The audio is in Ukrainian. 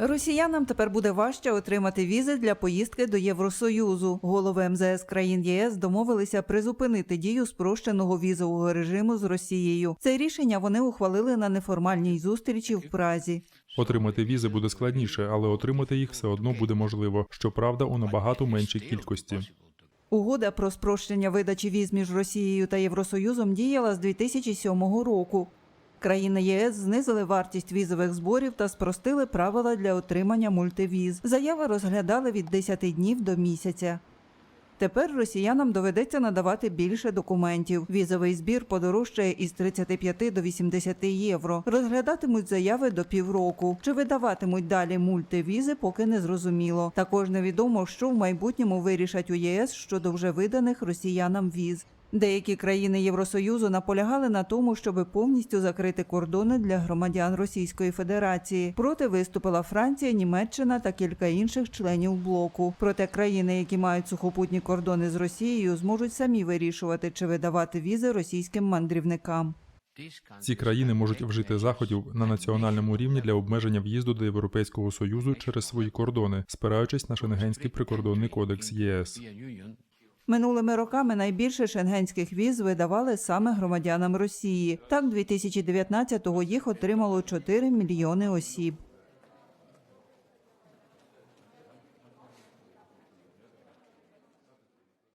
Росіянам тепер буде важче отримати візи для поїздки до Євросоюзу. Голови МЗС країн ЄС домовилися призупинити дію спрощеного візового режиму з Росією. Це рішення вони ухвалили на неформальній зустрічі в Празі. Отримати візи буде складніше, але отримати їх все одно буде можливо. Щоправда, у набагато меншій кількості. Угода про спрощення видачі віз між Росією та Євросоюзом діяла з 2007 року. Країни ЄС знизили вартість візових зборів та спростили правила для отримання мультивіз. Заяви розглядали від 10 днів до місяця. Тепер росіянам доведеться надавати більше документів. Візовий збір подорожчає із 35 до 80 євро. Розглядатимуть заяви до півроку. Чи видаватимуть далі мультивізи, поки не зрозуміло. Також невідомо, що в майбутньому вирішать у ЄС щодо вже виданих росіянам віз. Деякі країни Євросоюзу наполягали на тому, щоб повністю закрити кордони для громадян Російської Федерації. Проти виступила Франція, Німеччина та кілька інших членів блоку. Проте країни, які мають сухопутні кордони з Росією, зможуть самі вирішувати, чи видавати візи російським мандрівникам. Ці країни можуть вжити заходів на національному рівні для обмеження в'їзду до Європейського союзу через свої кордони, спираючись на Шенгенський прикордонний кодекс ЄС. Минулими роками найбільше шенгенських віз видавали саме громадянам Росії. Так, 2019-го їх отримало 4 мільйони осіб.